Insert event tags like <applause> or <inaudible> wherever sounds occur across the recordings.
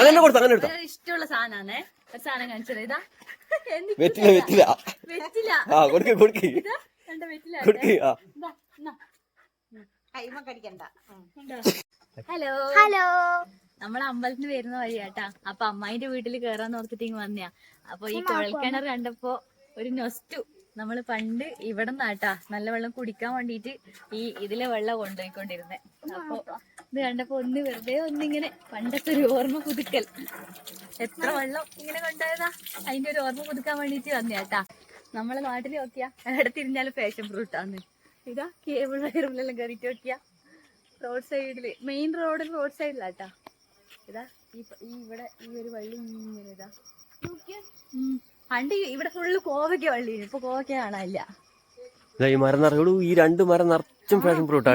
അങ്ങനെ കൊടുത്തു അങ്ങനെ എടുത്തു ഇഷ്ടമുള്ള സാധനമാണേ ഒരു സാധനം കാണിച്ചത്. ഇതാ. വെറ്റില വെറ്റില. വെറ്റില. ആ കൊടുക്ക കൊടുക്ക. ഇതാ കണ്ട വെറ്റില കൊടുക്ക് ഹലോ. ഹലോ. നമ്മളെ അമ്പലത്തിന് വരുന്ന വഴിയാട്ടാ. അപ്പൊ അമ്മായിന്റെ വീട്ടിൽ കേറാൻ ഓർത്തിട്ട് ഇങ്ങ് വന്നയാ. അപ്പൊ ഈ കുഴൽക്കിണർ കണ്ടപ്പോ ഒരു നൊസ്റ്റു. നമ്മൾ പണ്ട് ഇവിടെ നിന്നാട്ടാ നല്ല വെള്ളം കുടിക്കാൻ വേണ്ടിട്ട് ഈ ഇതിലെ വെള്ളം കൊണ്ടുപോയിക്കൊണ്ടിരുന്നേ. അപ്പൊ ഇത് കണ്ടപ്പോ ഒന്ന് വെറുതെ ഒന്നിങ്ങനെ പണ്ടത്തെ ഒരു ഓർമ്മ പുതുക്കൽ. എത്ര വെള്ളം ഇങ്ങനെ കൊണ്ടുപോയതാ? അതിന്റെ ഒരു ഓർമ്മ പുതുക്കാൻ വേണ്ടിട്ട് വന്നയാട്ടാ നമ്മളെ നാട്ടിൽ നോക്കിയാ എവിടെ തിരിഞ്ഞാലും ഫാഷൻ ഫ്രൂട്ടാന്ന് ഇതാ കേബിൾ വയറുകളെല്ലാം കയറിട്ട് നോക്കിയാ. റോഡ് സൈഡിൽ മെയിൻ റോഡിൽ റോഡ് സൈഡിലാട്ടാ ഇതാ ഈ ഇവിടെ ഈ ഒരു വള്ളി ഇങ്ങനെ ഇതാ. പണ്ട് ഇവിടെ ഫുള്ള് കോവയ്ക്ക വള്ളി ഇപ്പൊ കോവയ്ക്ക കാണാനില്ല. ഈ മരം നിറയോടു ഈ രണ്ട് മരം നിറച്ചും ഫാഷൻ ഫ്രൂട്ട്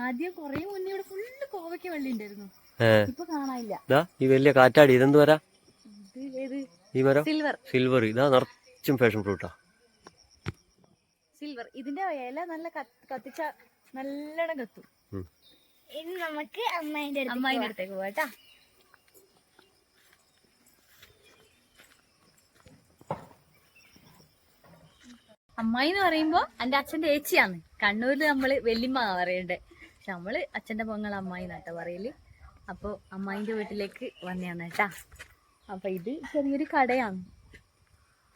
ആദ്യം കൊറേ മുന്നേ ഇവിടെ കോവയ്ക്ക വള്ളി ഉണ്ടായിരുന്നു. ഇപ്പൊ കാണാനില്ല. ഇതാ ഈ വലിയ കാറ്റാടി ഇതെന്ത് വരാ? ഇത് ഈ മരം? സിൽവർ സിൽവർ ഇതാ നിറച്ചും ഫാഷൻ ഫ്രൂട്ടാ സിൽവർ ഇതിന്റെ ഇല നല്ല കത്ത്- കത്തിച്ച നല്ലോണം കത്തു. ഇനി നമുക്ക് അമ്മേന്റെ അമ്മായിന്റെ അടുത്തേക്ക് പോവാട്ടാ അമ്മായി എന്ന് പറയുമ്പോ എന്റെ അച്ഛന്റെ ഏച്ചിയാണ്. കണ്ണൂരിൽ നമ്മൾ വെല്ലിമ്മ പറയണ്ടേ. പക്ഷെ നമ്മൾ അച്ഛന്റെ പൊങ്ങൾ അമ്മായി നട്ട പറയൽ. അപ്പൊ അമ്മായിന്റെ വീട്ടിലേക്ക് വന്നതാണ് കേട്ടാ അപ്പൊ ഇത് ചെറിയൊരു കടയാണ്.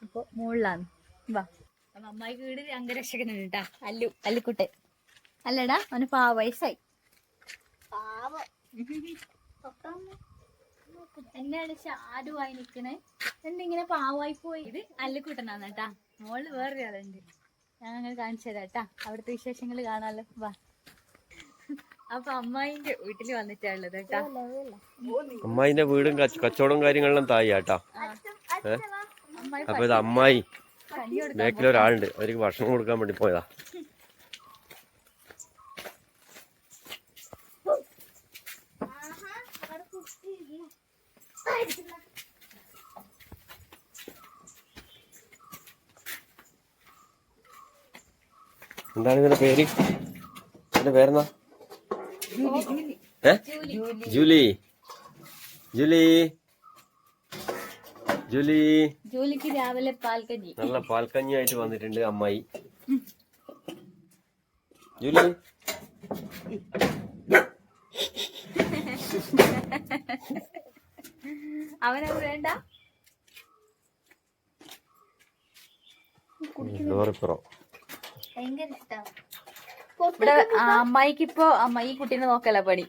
അപ്പൊ മുകളിലാണ് വാ. അപ്പൊ അമ്മായിക്ക് വീട് അംഗരക്ഷകനുണ്ട് കേട്ടാ അല്ലു അല്ലുക്കുട്ടെ അല്ലടാ അവന് പാവ വയസ്സായി. എന്നാണ് ആരുമായി നിക്കണേ. എന്തിങ്ങനെ പാവായി പോയി. ഇത് അല്ലിക്കുട്ടനാണ് കേട്ടാ മോൾ വേറൊരാളുണ്ട്. ഞാൻ അങ്ങനെ കാണിച്ചു തരാം കേട്ടാ അവിടുത്തെ വിശേഷങ്ങൾ കാണാലോ. വാ. അപ്പൊ അമ്മായിന്റെ വീട്ടിൽ വന്നിട്ടുള്ളത് കേട്ടാ. അമ്മായിന്റെ വീടും കച്ച- കച്ചവടവും കാര്യങ്ങളെല്ലാം തായി ആട്ടാ അപ്പൊ ഇത് അമ്മായി. ബാക്കിൽ ഒരാളുണ്ട്. അവർക്ക് ഭക്ഷണം കൊടുക്കാൻ വേണ്ടി പോയതാ. എന്താണ് ഇതിന്റെ പേര്? ഇതിന്റെ പേരെന്നാ? ഏ ജൂലി. ജൂലി. ജൂലി. ജൂലിക്ക് രാവിലെ പാൽക്കഞ്ഞി. നല്ല പാൽക്കഞ്ഞിയായിട്ട് വന്നിട്ടുണ്ട് അമ്മായി. ജൂലി. അവനത് വേണ്ട. ഭയങ്കര ഇഷ്ടമാണ് ഇവിടെ അമ്മായിക്കിപ്പോ അമ്മായിക്ക് ഇപ്പൊ അമ്മായി ഈ കുട്ടീനെ നോക്കല പണി?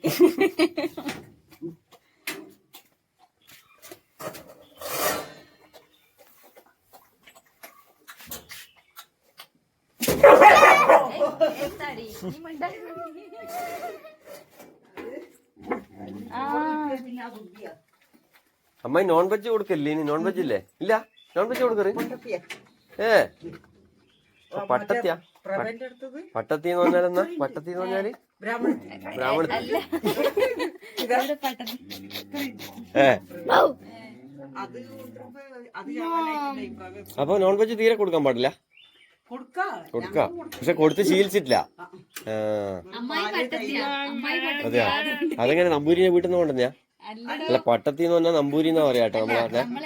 അമ്മായി നോൺ വെജ് കൊടുക്കല്ലേ ഇനി? നോൺ വെജ് ഇല്ലേ? ഇല്ല? നോൺ വെജ് കൊടുക്കറ്? ഏ. പട്ടത്യാ പട്ടത്തിയാ. പട്ടത്തി എന്ന് പറഞ്ഞാൽ എന്നാ? പട്ടത്തി എന്ന് പറഞ്ഞാൽ ബ്രാഹ്മണ ഏ അപ്പൊ നോൺ വെജ് തീരെ കൊടുക്കാൻ പാടില്ല? കൊടുക്ക. പക്ഷെ കൊടുത്ത് ശീലിച്ചിട്ടില്ല. അതെയാ? അതെങ്ങനെ നമ്പൂരിനെ വീട്ടിൽ നിന്ന് കൊണ്ടുവന്നാ അല്ല. പട്ടത്തിന്ന് പട്ടത്തി എന്ന് പറഞ്ഞാൽ നമ്പൂരി എന്നാ പറയാ നമ്മൾ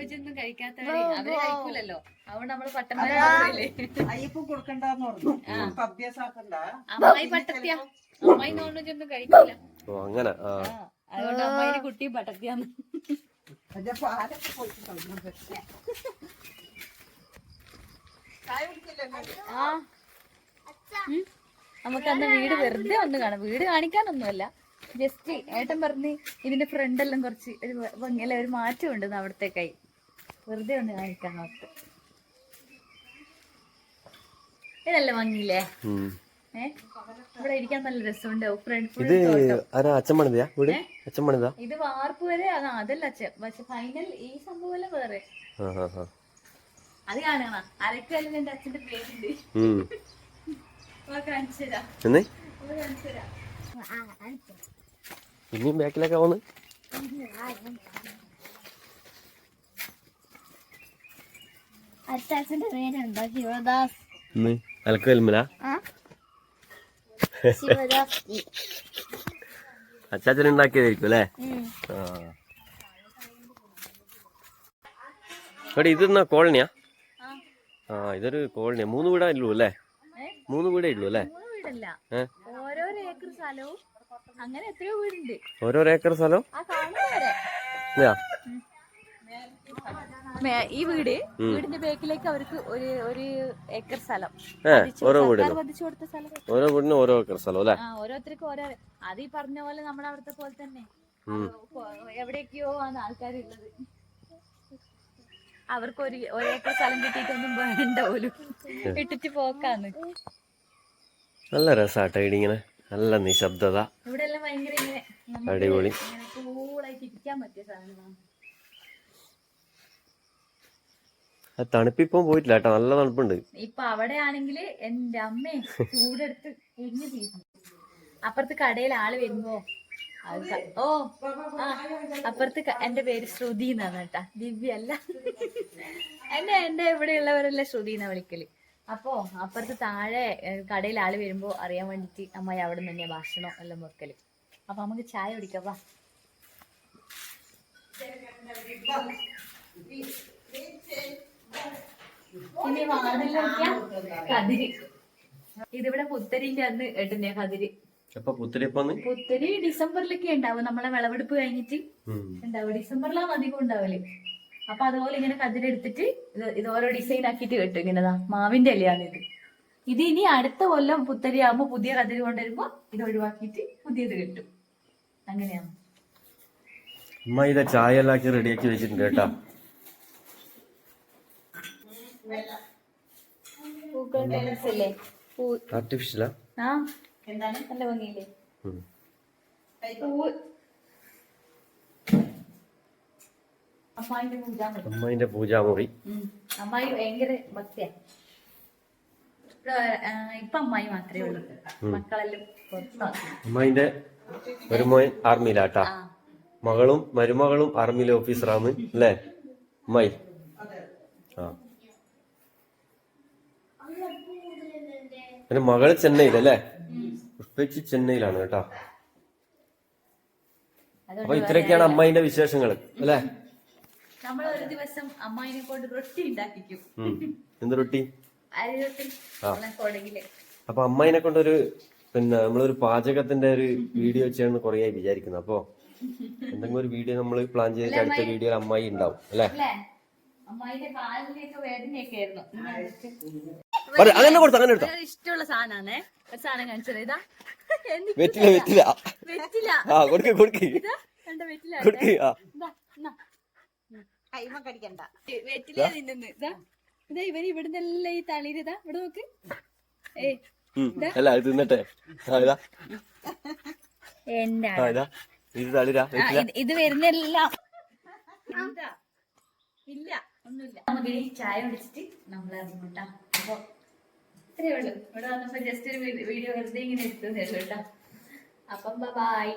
വെജ് ഒന്നും കഴിക്കാത്തവര് അവർ കഴിക്കൂലല്ലോ. അതുകൊണ്ട് നമ്മൾ പട്ടണ അയ്യപ്പൻ കൊടുക്കണ്ടെന്ന് പറഞ്ഞു. അഭ്യാസാക്കണ്ട. അമ്മായി പട്ടത്തിയാ. അമ്മായി നോൺ വെജ് ഒന്നും കഴിക്കില്ല ഓ അങ്ങനെ അതുകൊണ്ട് അമ്മായിന്റെ കുട്ടിയും പട്ടത്തിയാന്ന്. നമുക്ക് അന്ന് വീട് വെറുതെ ഒന്ന് കാണാം. വീട് കാണിക്കാനൊന്നുമല്ല. ജസ്റ്റ് ഏട്ടൻ പറഞ്ഞ് ഇതിന്റെ ഫ്രണ്ട് എല്ലാം കുറച്ച് ഒരു ഭംഗിയല്ല ഒരു മാറ്റം ഉണ്ട് അവിടത്തേക്കായി. വെറുതെ ഒന്ന് കാണിക്കാൻ നോക്ക്. ഇതല്ല ഭംഗിയില്ലേ? ഇവിടെ ഇരിക്കാൻ നല്ല രസമുണ്ട്. ഇത് ആരാ? അച്ഛൻ പണിതയാ വീട്? അച്ഛൻ പണിതാ? ഇത് വാർപ്പ് വരെ അതാ അതല്ല അച്ഛൻ. പക്ഷെ ഫൈനൽ ഈ സംഭവം എല്ലാം വേറെ. അത് കാണണ. അരക്കല്ല എന്റെ അച്ഛന്റെ പേരുണ്ട് <laughs> കാണിച്ചു തരാം. എന്നേ? വാ, കാണിച്ചു തരാം. ഇനിയും ബാക്കിലൊക്കെ വന്ന് അച്ഛാച്ഛന്റെ പേര് എന്താ ശിവദാസ്. അനക്ക് വെൽമല ശിവദാസ്. അച്ചാച്ചൻ ഉണ്ടാക്കിയതായിരിക്കും അല്ലേ? ഇവിടെ ഇതെന്നാ കോളനിയാ? ആ. ഇതൊരു കോളനിയാ. മൂന്ന് വീടേ ഉള്ളൂ അല്ലേ? മൂന്ന് വീടേ ഉള്ളൂ അല്ലേ? ഓരോ ഏക്കർ സ്ഥലവും ഈ വീട് വീടിന്റെ ബേക്കിലേക്ക് അവർക്ക് ഒരു ഒരു ഏക്കർ സ്ഥലം. ഓരോ വീടിനും. ഓരോ വീടിനും ഓരോ ഏക്കർ സ്ഥലം അല്ലേ? ഓരോരുത്തർക്ക് ഓരോ. അത് ഈ പറഞ്ഞ പോലെ നമ്മുടെ അവിടുത്തെ പോലെ തന്നെ. എവിടെയൊക്കെയോ ആണ് ആൾക്കാരുള്ളത്. അവർക്ക് ഒരു ഒരേക്കർ സ്ഥലം കിട്ടിയിട്ടൊന്നും വേണ്ട പോലും. ഇട്ടിട്ട് പോക്കാന്ന്. നല്ല രസാട്ടോ ഇടിങ്ങനെ. നല്ല നിശബ്ദത. ഇവിടെ അടിപൊളി. ഇരിക്കാൻ പറ്റിയ സാധനമാണ് ആ തണുപ്പിപ്പം പോയിട്ടില്ല കേട്ടോ. നല്ല തണുപ്പുണ്ട്. ഇപ്പൊ അവിടെ ആണെങ്കിൽ എന്റെ അമ്മേ ചൂടെടുത്ത് കുഞ്ഞു തീരുന്നു അപ്പുറത്ത് കടയിൽ ആൾ വരുമ്പോ ഓ ആ അപ്പുറത്ത് എന്റെ പേര് ശ്രുതി എന്നാണ് കേട്ടാ. ദിവ്യ അല്ല. എന്നെ എന്റെ ഉള്ളവരല്ല ശ്രുതി എന്നാ വിളിക്കൽ. അപ്പോ അപ്പുറത്ത് താഴെ കടയിൽ ആൾ വരുമ്പോ അറിയാൻ വേണ്ടിട്ട് അമ്മായി അവിടെ നിന്ന് തന്നെയാ ഭക്ഷണം എല്ലാം വെക്കൽ. അപ്പൊ നമുക്ക് ചായ കുടിക്കാം വാ. ഇനി വാതിൽ കതിര്. ഇതിവിടെ പുത്തരിന്റെ അന്ന് ഏട്ടന്റെ കതിര്. പുത്തരി ഡിസംബറിലൊക്കെ ഉണ്ടാവും. നമ്മളെ വിളവെടുപ്പ് കഴിഞ്ഞിട്ട് ഉണ്ടാവും. ഡിസംബറിലാണ് അധികം ഉണ്ടാവൽ. അപ്പൊ അതുപോലെ ഇങ്ങനെ കതിരെടുത്തിട്ട് എടുത്തിട്ട് ഇത് ഓരോ ഡിസൈൻ ആക്കിയിട്ട് കെട്ടും ഇങ്ങനെതാ മാവിന്റെ അല്ലയാണ് ഇത്. ഇത് ഇനി അടുത്ത കൊല്ലം പുത്തരി ആകുമ്പോ പുതിയ കതിര് കൊണ്ടുവരുമ്പോ ഇത് ഒഴിവാക്കിയിട്ട് പുതിയത് കിട്ടും. അങ്ങനെയാണ്. അമ്മ ഇതാ ചായ എല്ലാം റെഡിയാക്കി വെച്ചിട്ടുണ്ട് കേട്ടാ. പൂക്കൾ ടെറസ് അല്ലേ പൂ ആർട്ടിഫിഷ്യലാ ആ? എന്താണ്? നല്ല ഭംഗിയില്ലേ? പൂവ് അമ്മായിന്റെ പൂജാമുറി. അമ്മായി ഭയങ്കര ഭക്തിയാ. ഇപ്പൊ അമ്മായി മാത്രമേ ഉള്ളൂ. മക്കളെല്ലാം അമ്മായിന്റെ ഒരു മോൻ ആർമിയിലാട്ടാ. മകളും മരുമകളും ആർമിയിലെ ഓഫീസറാണ് അല്ലേ? അമ്മായി. ആ. പിന്നെ മകൾ ചെന്നൈയിലല്ലേ? പുഷ്പച്ചി ചെന്നൈയിലാണ് കേട്ടോ. അപ്പൊ ഇത്രയൊക്കെയാണ് അമ്മായിന്റെ വിശേഷങ്ങൾ അല്ലേ? നമ്മൾ ഒരു ദിവസം അമ്മായിനെ കൊണ്ട് റൊട്ടി ഉണ്ടാക്കിക്കും. എന്ത് റൊട്ടി? അപ്പൊ അമ്മായിനെ കൊണ്ടൊരു പിന്നെ നമ്മളൊരു പാചകത്തിന്റെ ഒരു വീഡിയോ ചെയ്യാന്ന് കൊറേ ആയി വിചാരിക്കുന്നു. അപ്പൊ എന്തെങ്കിലും ഒരു വീഡിയോ നമ്മൾ പ്ലാൻ ചെയ്തിട്ട് അടുത്ത വീഡിയോയിൽ അമ്മായി ഉണ്ടാവും അല്ലേ? അമ്മായിന്റെ കാലിലേക്ക് വേദനയൊക്കെ ആയിരുന്നു. അങ്ങനെ കൊടുത്തു അങ്ങനെ എടുത്തോ. ഇഷ്ടമുള്ള സാധനാണേ. ഒരു സാധനം കാണിച്ചത് ഇതാ. വെറ്റില വെറ്റില. വെറ്റില. ആ കൊടുക്ക് കൊടുക്ക്. ഇതാ കണ്ട വെറ്റില കൊടുക്ക് ആ. ഇതാ എന്നാ. കൈമ കടിക്കണ്ട. വെറ്റില ഇതാ. ഇതാ. ഇവർ ഇവിടുന്ന് എല്ലാം ഈ തളിര് ഇതാ. ഇവിടെ നോക്ക്. ഏ ഉം. അല്ല ഇത് തിന്നട്ടെ. എന്താ? ഇതാ. ഇത് തളിരാ വെറ്റില. ഇത് വരുന്നെല്ലാം. ഇല്ല ഒന്നുമില്ല. നമുക്ക് ഈ ചായ കുടിച്ചിട്ട് നമ്മൾ ഇറങ്ങൂട്ടാ അപ്പൊ ഇത്രയേ ഉള്ളൂ. ഇവിടെ വന്നപ്പോ ജസ്റ്റ് ഒരു വീഡിയോ വെറുതെ ഇങ്ങനെ എടുത്തതേ ഉള്ളൂ കേട്ടോ. അപ്പം ബൈ